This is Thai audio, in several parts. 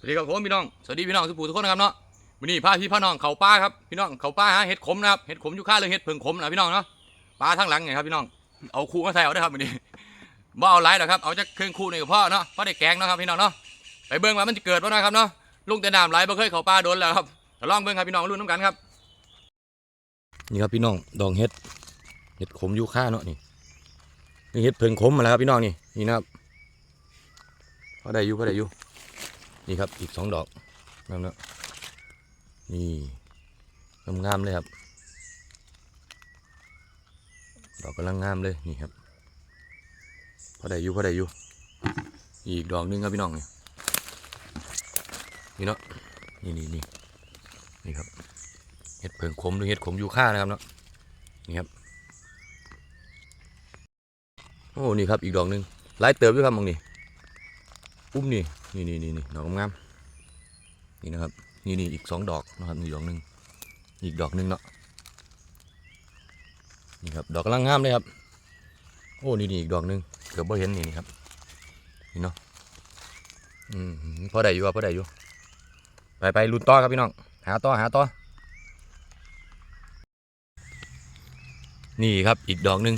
สวัสดีครับผมพี่น้อง สวัสดีพี่น้องทุกผู้ทุกคนนะครับเนาะวันนี้พาพี่พาน้องเขาป้าครับพี่น้องเขาป้าหาเห็ดขมนะครับเห็ดขมอยู่ข้างเลยเห็ดเพิงขมนะพี่น้องเนาะปลาทั้งหลังไงครับพี่น้อง เอาคู่มาใส่เอาได้ครับวันนี้บ่เอาหลายหรอกครับ เอาจากเครื่องคู่นี่กับพ่อเนาะพ่อได้แกงเนาะครับพี่น้องเนาะ ไปเบิ่งว่ามันจะเกิดบ่นะครับเนาะ ลุงแต่น้ำไหลบ่เคยเขาป้าโดนแล้วครับแต่ลองเบิ่งครับพี่น้องรุ่นน้ำกันครับ นี่ครับพี่น้องดองเห็ด เห็ดขมอยู่ข้าเนาะนี่ นี่เห็ดเพิงขมมาแล้วครับพี่น้องนี่ นี่นะครับพอได้อยู่พอได้อยู่ นี่ครับอีกสองดอกนั่นนะนี่งามๆเลยครับ ดอกกำลังงามเลยนี่ครับพอได้อยู่พอได้อยู่อีกดอกหนึงครับพี่น้องนี่นี่เนาะนี่นี่นี่นี่ครับเห็ดเพิงขมหรือเห็ดขมยูค่านะครับเนาะนี่ครับโอ้นี่ครับอีกดอกหนึงหลายเติบด้วยครับมองนี่อุ้มนี่ นี่นี่นี่นี่ดอกงามนี่นะครับ นี่นี่อีกสองดอกนะครับนี่ดอกหนึ่งอีกดอกหนึ่งเนาะนี่ครับดอกกำลังงามเลยครับ โอ้นี่นี่อีกดอกหนึ่งเกือบบ่เห็นนี่นี่ครับนี่เนาะอืมพอได้อยู่ครับพอได้อยู่ไปไปลุ้นต่อครับพี่น้องหาต่อหาต่อนี่ครับอีกดอกหนึ่ง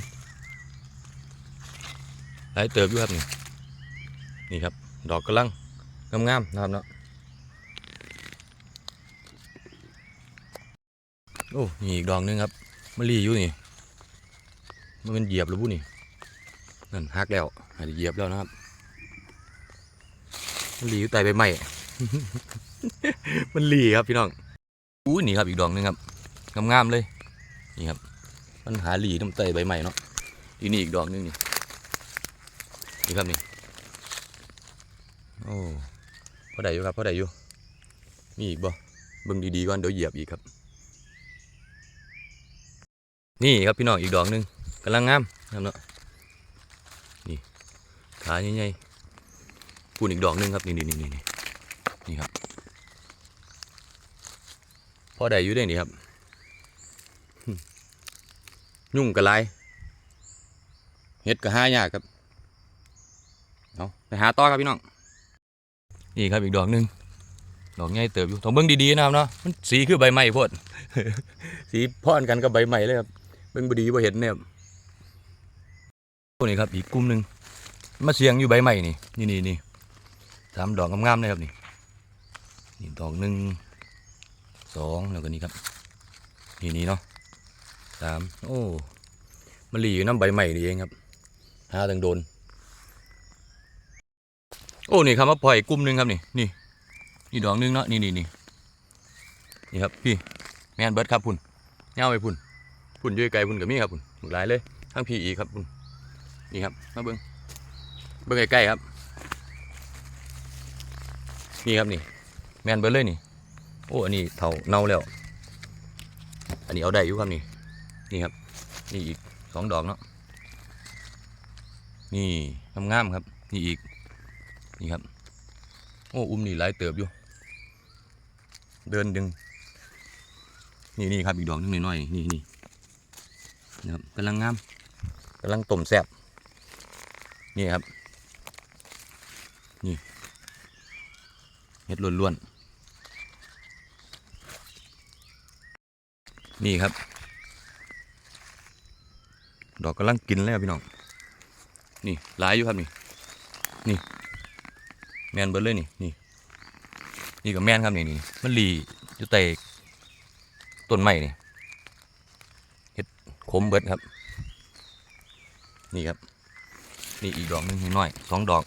หลายเติบอยู่ครับนี่นี่ครับ ดอกกำลัง งามๆนะครับเนาะโอ้นี่อีกดอกหนึงครับมะลีอยู่นี่มันเป็นเหยียบหรือบุนี่นั่นหักแล้วอาจจะเหยียบแล้วนะครับมันหลีอยู่ใต้ใบไม้มันหลีครับพี่น้องอู้นี่ครับอีกดอกหนึงครับงามๆเลยนี่ครับมันหาหลีน้ำใต้ใบไม้เนาะอีนี่อีกดอกหนึงนี่นี่ครับนี่โอ้ พอได้อยู่ครับพอได้อยู่มีอีกบ่เบิ่งดีๆก่อนเดี๋ยวเหยียบอีกครับ นี่ครับพี่น้องอีกดอกหนึงกำลังงามนะครับเนาะนี่ขาใหญ่ๆปูนอีกดอกหนึงครับนี่นี่นี่นี่นี่นี่ครับพอได้อยู่ได้นี่ครับ ยุ่งกระไรเห็ดกระห้ายากครับเอาไปหาต่อครับพี่น้อง นี่ครับอีกดอกหนึ่งดอกใหญ่เติบอยู่ต้องเบิ่งดีๆนะครับเนาะมันสีคือใบไม้โพดสีพอนกันกับใบไม้เลยครับเบิ่งบดีบ่เห็นเนี่ยพวกนี้ครับอีกกลุ่มหนึ่งมาเสียงอยู่ใบไม้นี่นี่นี่นี่สามดอกงามๆเลยครับนี่นี่ดอกหนึ่งสองแล้วก็นี่ครับนี่นี่เนาะสามโอ้มันหลีอยู่น้ำใบไม้นี่เองครับหาตังโดน โอ้นี่ครับมาปล่อยกลุ่มหนึ่งครับนี่นี่นี่ดอกหนึงเนาะนี่นี่นี่นี่ครับพี่แมนเบิร์ดครับพุ่นเงาไปพุ่นพุ่นยืยไกลพุ่นกับมี่ครับพุ่นหมดหลายเลยทั้งพี่อีครับพุ่นนี่ครับมาเบิ้งเบิ้งใกล้ๆครับนี่ครับนี่แมนเบิร์ดเลยนี่โอ้อันนี้เท่าเน่าแล้ว อันนี้เอาได้อยู่ครับนี่นี่ครับนี่อีกสองดอกเนาะนี่งามๆครับนี่อีก นี่ครับ โอ้อุ้มนี่หลายเติบอยู่ เดินดึง นี่นี่ครับอีกดอกนึงน้อยๆนี่นี่นะครับกำลังงามกำลังต้มแซบนี่ครับ นี่เห็ดล้วนๆ นี่ครับ ดอกกำลังกินแล้วพี่น้อง นี่หลายอยู่ครับนี่ นี่ แมนเบิดเลยนี่นี่นี่กับแมนครับนี่นี่มันหลีอยู่ใต้ต้นไม้นี่เห็ดขมเบิดครับ นี่ครับ นี่อีกดอกนึงน้อยสองดอก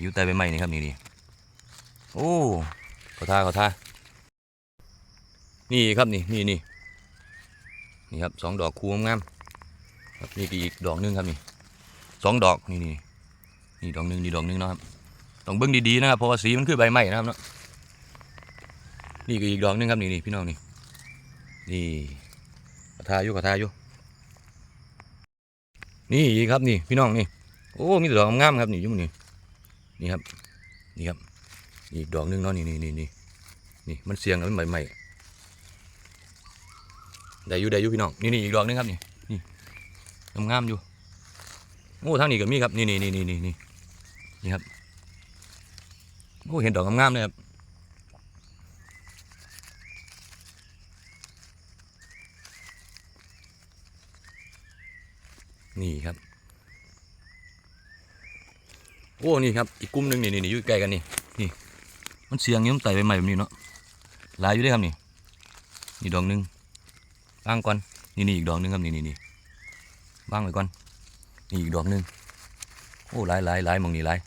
อยู่ใต้ใบไม้นี่ครับนี่นี่โอ้ขอท่าขอท่านี่ครับนี่นี่นี่นี่ครับสองดอกคูงามครับนี่ก็อีกดอกนึงครับนี่สองดอกนี่นี่นี่ดอกนึงนี่ดอกนึงเนาะครับ ต้องเบิ่งดีๆนะครับเพราะว่าสีมันคือใบไม้นะครับเนาะนี่ก็อีกดอกหนึงครับนี่นี่พี่น้องนี่นี่กระทาอยู่กระทาอยู่นี่อีกครับนี่พี่น้องนี่โอ้มีแต่ดอกงามๆครับนี่ยุ่งนี่นี่ครับนี่ครับนี่อีกดอกหนึงเนาะนี่นี่นี่นี่นี่มันเสียงกับใบไม้ได้อยู่ได้อยู่พี่น้องนี่นี่อีกดอกหนึงครับนี่นี่งามๆอยู่โอ้ทางนี้ก็มีครับนี่นี่นี่นี่นี่นี่ครับ โอ้เห็นดอกงามๆเลยครับนี่ครับ โอ้ นี่ครับ อีกกลุ่มหนึ่งนี่นี่อยู่ใกล้กันนี่ นี่ มันเสียงนี่มันไต่ไปใหม่แบบนี้เนาะ หลายอยู่ด้วยครับนี่ นี่ดอกหนึ่งบ้างก่อน นี่นี่อีกดอกหนึ่งครับนี่นี่นี่บ้างไปก่อน นี่อีกดอกหนึ่งโอ้ หลายหลายหลายมองนี่หลาย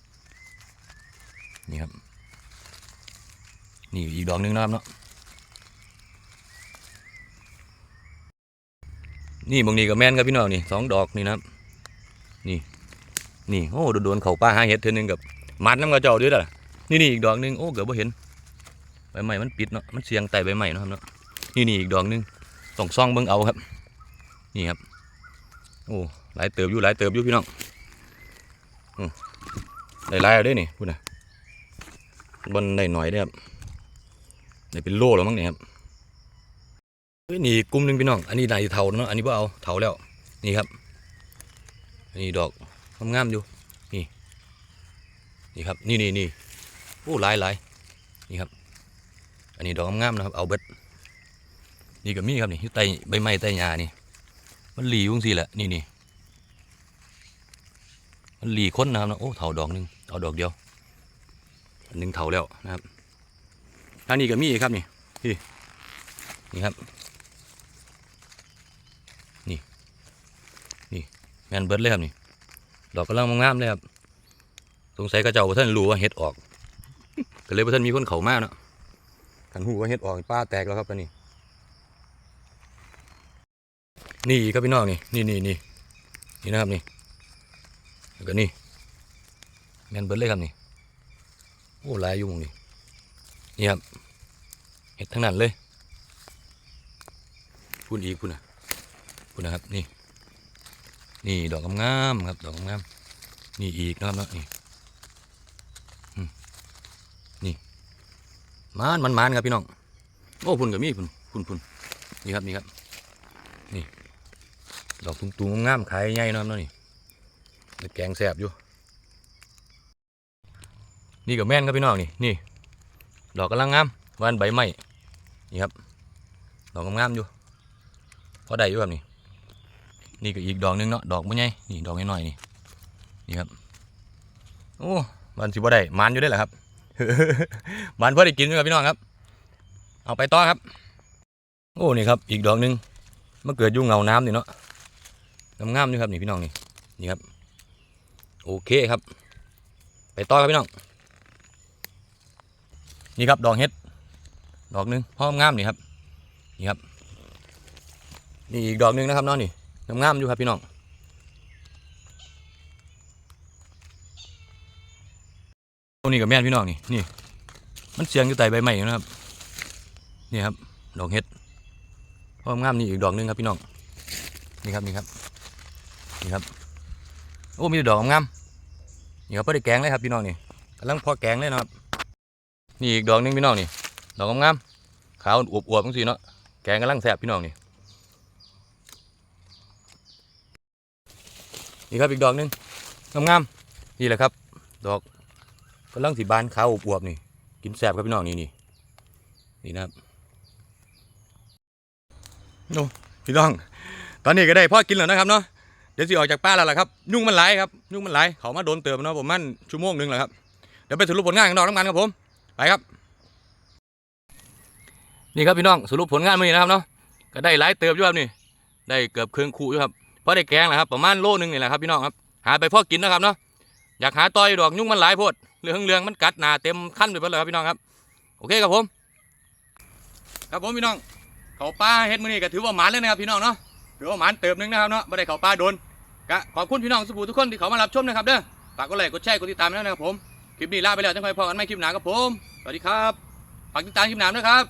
นี่ครับ นี่อีกดอกหนึงนะครับเนาะนี่หมองนี่ก็แม่นครับพี่น้องนี่สองดอกนี่นะครับนี่นี่โอ้โดนเขาป้าหาเห็ดเทือนึงกับมัดน้ำกระเจาด้วยล่ะนี่นี่อีกดอกหนึงโอ้เกือบบ่เห็นใบใหม่มันปิดเนาะมันเสียงไต่ใบใหม่เนาะครับเนาะนี่นี่อีกดอกหนึงต้องซ่องเบิ่งเอาครับ นี่ครับโอ้หลายเติบอยู่หลายเติบอยู่พี่น้องอืมได้หลายเอาเด้นี่พูดนะบนได้หน่อยเด้อครับ เป็นโลแล้วมั้งเนี่ยครับเฮ้ยนี่กลุ่มหนึ่งพี่น้อง อันนี้นายเถาเนาะอันนี้บ่เอาเถาแล้ว นี่ครับ อันนี้ดอกงามๆอยู่ นี่ นี่ครับ นี่นี่นี่โอ้หลายหลายนี่ครับ อันนี้ดอกงามๆนะครับ เอาเบ็ดนี่ก็มีครับนี่ใต้ใบไม้ใต้หญ้านี่ มันหลีอยู่สิแหละนี่นี่มันหลีค้นนะครับนะโอ้เถาดอกหนึงเอาดอกเดียวอันหนึงเถาแล้วนะครับ ทางนี้ก็มีอีกครับนี่นี่นี่ครับ นี่นี่แมนเบิร์ดเลยครับนี่ดอกกำลังงามๆเลยครับสงสัยก็เจ้าบ่ท่านรู้ว่าเห็ดออกก็เลยบ่ท่านมีคนเขามาเนาะขันหูว่าเห็ดออกป้าแตกแล้วครับตอนนี้นี่ครับพี่น้องนี่นี่นี่นี่นี่นะครับนี่แล้วก็นี่แมนเบิร์ดเลยครับนี่โอ้หลายอยู่หมองนี่ นี่ครับเห็ดทั้งนั้นเลยพูนอีกพูนนะพูนนะครับนี่ นี่ดอกงามๆครับดอกงามๆนี่อีกนะครับเนาะนี่มานมันมานครับพี่น้องโอ้พุ่นกับมีพุ่นพุ่นพุ่นนี่ครับนี่ครับ นี่ดอกตุงตุงๆงามๆขายใหญ่นะครับเนาะนี่แล้วแกงแซ่บอยู่นี่กับแม่นครับพี่น้องนี่นี่ ดอกกำลังงามวานใบไม้นี่ครับดอกงามๆอยู่พอได้อยู่ครับนี่นี่ก็อีกดอกหนึงเนาะดอกบ่ใหญ่นี่ดอกน้อยๆนี่นี่ครับโอ้วันสิบ่ได้มานอยู่ได้แหละครับบานเพื่อได้กินด้วยครับพี่น้องครับ เอาไปต่อครับ โอ้นี่ครับ อีกดอกหนึงมาเกิดยุ่งเงาน้ำนี่เนาะงามๆนี่ครับนี่พี่น้องนี่นี่ครับ โอเคครับ ไปต่อครับพี่น้อง นี่ครับดอกเห็ด ดอกหนึงพร้อมงามนี่ครับ นี่ครับ นี่อีกดอกหนึงนะครับน้องนี่งามๆอยู่ครับพี่น้องตรงนี้กับแม่นพี่น้องนี่นี่ มันเสียงอยู่ใต้ใบไม้นะครับ นี่ครับ ดอกเห็ดพร้อมงามนี่อีกดอกหนึงครับพี่น้อง นี่ครับนี่ครับ นี่ครับ โอ้มีดอกงามนี่ครับพอได้แกงเลยครับพี่น้องนี่กำลังพอแกงเลยนะครับ นี่อีกดอกหนึงพี่น้องนี่ดอกงามๆขาวอวบๆทั้งสี่เนาะแกงกำลังแซ่บพี่น้องนี่นี่ครับอีกดอกหนึงงามๆนี่แหละครับ ดอกกำลังสีบานขาวอวบๆนี่ กินแซ่บครับพี่น้องนี่นี่นี่นะครับโอ้พี่น้อง ตอนนี้ก็ได้พ่อกินแล้วนะครับเนาะเดี๋ยวสิออกจากป้าแล้วล่ะครับยุ่งมันหลายครับยุ่งมันหลายเขามาโดนเติมเนาะผมมันชั่วโมงหนึงแหละครับเดี๋ยวไปสรุปผลงานกันดอกน้ำกันครับผม ไปครับ นี่ครับพี่น้องสรุปผลงานมือนี้นะครับเนาะก็ได้หลายเติบอยู่ครับนี่ได้เกือบเครื่องคู่อยู่ครับเพอได้แกงแล้วครับประมาณโลนึงนี่แหละครับพี่น้องครับหาไปพ่อกินนะครับเนาะอยากหาต่อยดอกยุ่งมันหลายโพดเรืองเรืองมันกัดหนาเต็มขั้นไปหมดเลยครับพี่น้องครับโอเคครับผม ครับผมพี่น้องเขาป้าเฮ็ดมือนี้ก็ถือว่าหมานเลยนะครับพี่น้องเนาะถือว่าหมานเติบหนึงนะครับเนาะไม่ได้เขาป้าโดนก็ขอบคุณพี่น้องสุภูทุกคนที่เขามารับชมนะครับเด้อฝากกดไลค์กดแชร์กดติดตามนะครับผม คลิปนี้ลาไปแล้วจังค่อยพอกันใหม่คลิปหน้าครับผม สวัสดีครับ ฝากติดตามคลิปหน้าด้วยครับ